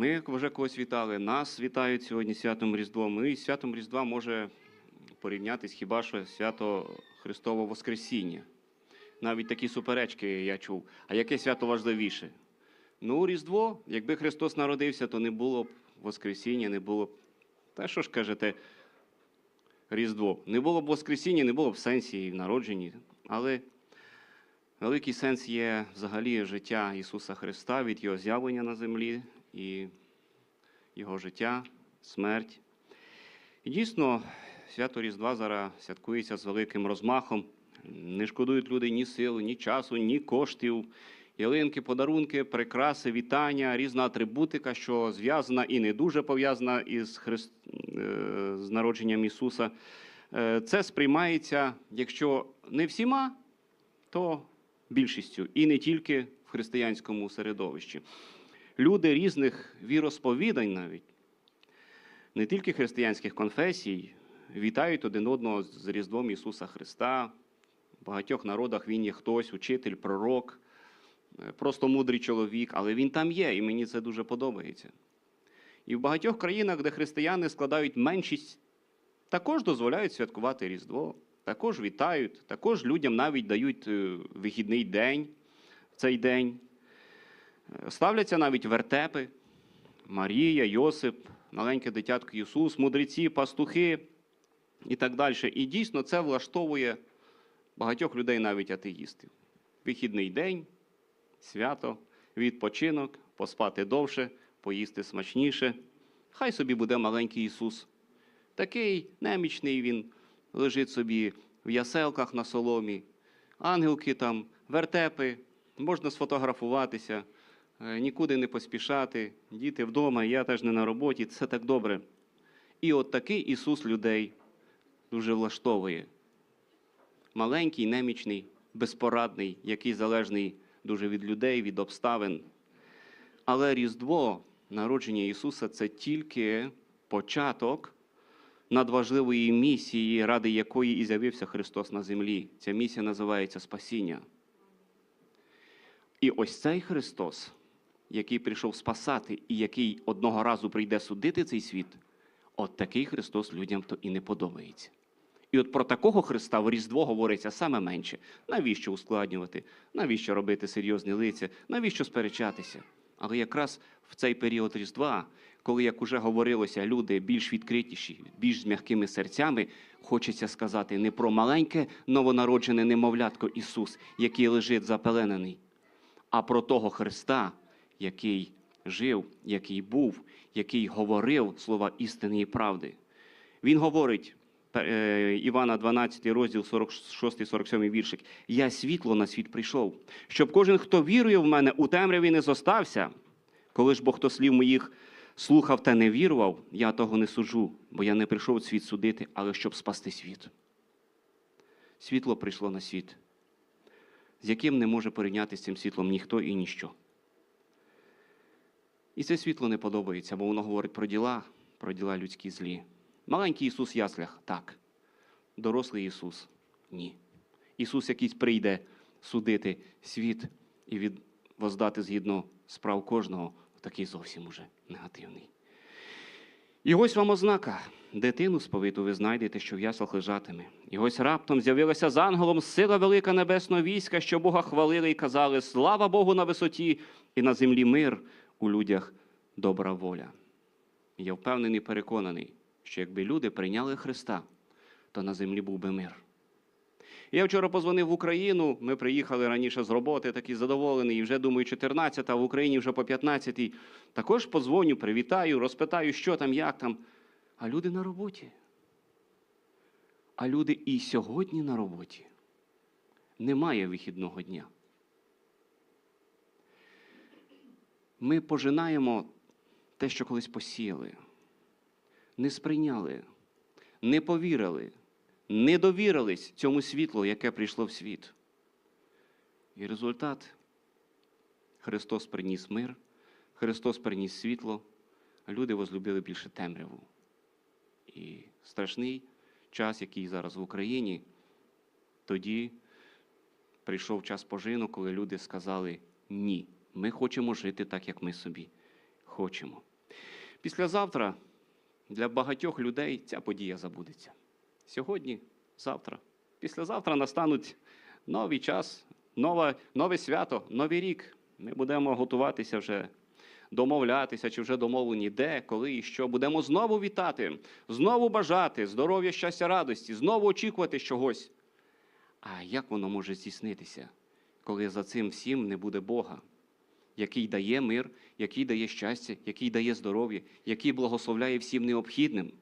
Ми вже когось вітали, нас вітають сьогодні святом Різдвом. Ну і святом Різдва може порівнятись хіба що свято Христового Воскресіння. Навіть такі суперечки я чув. А яке свято важливіше? Ну, Різдво, якби Христос народився, то не було б Воскресіння, не було б. Та що ж кажете, Різдво? Не було б Воскресіння, не було б сенсі і в народженні. Але великий сенс є взагалі життя Ісуса Христа від Його з'явлення на землі і Його життя, смерть. І дійсно, свято Різдва зараз святкується з великим розмахом. Не шкодують люди ні сил, ні часу, ні коштів. Ялинки, подарунки, прикраси, вітання, різна атрибутика, що зв'язана і не дуже пов'язана із Христ... е, з народженням Ісуса. Е, Це сприймається, якщо не всіма, то більшістю, і не тільки в християнському середовищі. Люди різних віросповідань навіть, не тільки християнських конфесій, вітають один одного з Різдвом Ісуса Христа. В багатьох народах він є хтось, учитель, пророк, е, просто мудрий чоловік, але він там є, і мені це дуже подобається. І в багатьох країнах, де християни складають меншість, також дозволяють святкувати Різдво, також вітають, також людям навіть дають е, вихідний день в цей день. Ставляться навіть вертепи, Марія, Йосип, маленьке дитятко Ісус, мудреці, пастухи і так далі. І дійсно це влаштовує багатьох людей, навіть атеїстів. Вихідний день, свято, відпочинок, поспати довше, поїсти смачніше. Хай собі буде маленький Ісус. Такий немічний він лежить собі в яселках на соломі, ангелки там, вертепи, можна сфотографуватися, нікуди не поспішати, діти вдома, я теж не на роботі, це так добре. І от такий Ісус людей дуже влаштовує. Маленький, немічний, безпорадний, який залежний дуже від людей, від обставин. Але Різдво, народження Ісуса це тільки початок надважливої місії, ради якої і з'явився Христос на землі. Ця місія називається Спасіння. І ось цей Христос, який прийшов спасати і який одного разу прийде судити цей світ, от такий Христос людям то і не подобається. І от про такого Христа в Різдво говориться саме менше. Навіщо ускладнювати? Навіщо робити серйозні лиця? Навіщо сперечатися? Але якраз в цей період Різдва, коли, як уже говорилося, люди більш відкритіші, більш з м'якими серцями, хочеться сказати не про маленьке новонароджене немовлятко Ісус, який лежить запеленений, а про того Христа, який жив, який був, який говорив слова істини і правди. Він говорить, е, Івана 12 розділ 46-47 віршик. Я світло на світ прийшов, щоб кожен, хто вірує в мене, у темряві не зостався. Коли ж бо хто слів моїх слухав та не вірував, я того не суджу, бо я не прийшов світ судити, але щоб спасти світ. Світло прийшло на світ, з яким не може порівнятися цим світлом ніхто і ніщо. І це світло не подобається, бо воно говорить про діла, про діла людські злі. Маленький Ісус в яслях так. Дорослий Ісус ні. Ісус якийсь прийде судити світ і від... воздати згідно справ кожного, такий зовсім уже негативний. І ось вам ознака. Дитину сповиту ви знайдете, що в яслах лежатиме. І ось раптом з'явилася з ангелом сила велика небесного війська, що Бога хвалили і казали: Слава Богу на висоті, і на землі мир, у людях добра воля. Я впевнений, переконаний, що якби люди прийняли Христа, то на землі був би мир. Я вчора позвонив в Україну. Ми приїхали раніше з роботи, такий задоволений, і вже думаю, 14, а в Україні вже по 15. Також подзвоню, привітаю, розпитаю, що там, як там. А люди на роботі. А люди і сьогодні на роботі. Немає вихідного дня. Ми пожинаємо те, що колись посіяли, не сприйняли, не повірили, не довірились цьому світлу, яке прийшло в світ. І результат Христос приніс мир, Христос приніс світло, а люди возлюбили більше темряву. І страшний час, який зараз в Україні, тоді прийшов час пожину, коли люди сказали ні. Ми хочемо жити так, як ми собі хочемо. Післязавтра для багатьох людей ця подія забудеться. Сьогодні, завтра, післязавтра настануть новий час, нове, нове свято, новий рік. Ми будемо готуватися вже, домовлятися, чи вже домовлені, де, коли і що. Будемо знову вітати, знову бажати здоров'я, щастя, радості, знову очікувати чогось. А як воно може здійснитися, коли за цим всім не буде Бога, який дає мир, який дає щастя, який дає здоров'я, який благословляє всім необхідним?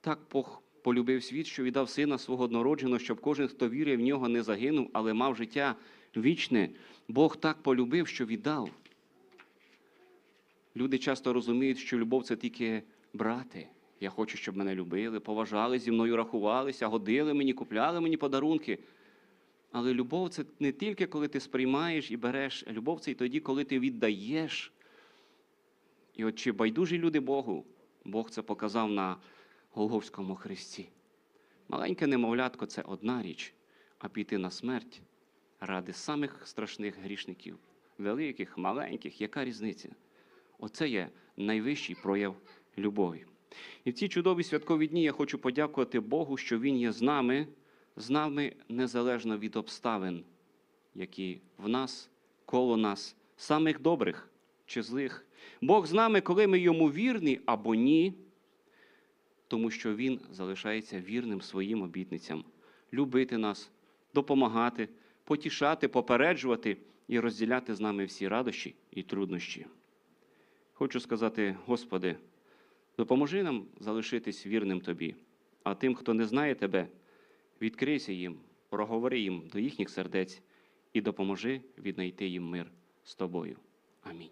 Так Бог полюбив світ, що віддав сина свого однородженого, щоб кожен, хто вірив в нього, не загинув, але мав життя вічне. Бог так полюбив, що віддав. Люди часто розуміють, що любов це тільки брати. Я хочу, щоб мене любили, поважали, зі мною рахувалися, годили мені, купляли мені подарунки. Але любов це не тільки коли ти сприймаєш і береш, любов це і тоді, коли ти віддаєш. І от чи байдужі люди Богу, Бог це показав на Голговському хресті. Маленьке немовлятко це одна річ, а піти на смерть ради самих страшних грішників, великих, маленьких, яка різниця? Оце є найвищий прояв любові. І в ці чудові святкові дні я хочу подякувати Богу, що Він є з нами, з нами незалежно від обставин, які в нас, коло нас, самих добрих чи злих. Бог з нами, коли ми йому вірні або ні, тому що Він залишається вірним своїм обітницям, любити нас, допомагати, потішати, попереджувати і розділяти з нами всі радощі і труднощі. Хочу сказати, Господи, допоможи нам залишитись вірним Тобі, а тим, хто не знає Тебе, відкрийся їм, проговори їм до їхніх сердець і допоможи віднайти їм мир з Тобою. Амінь.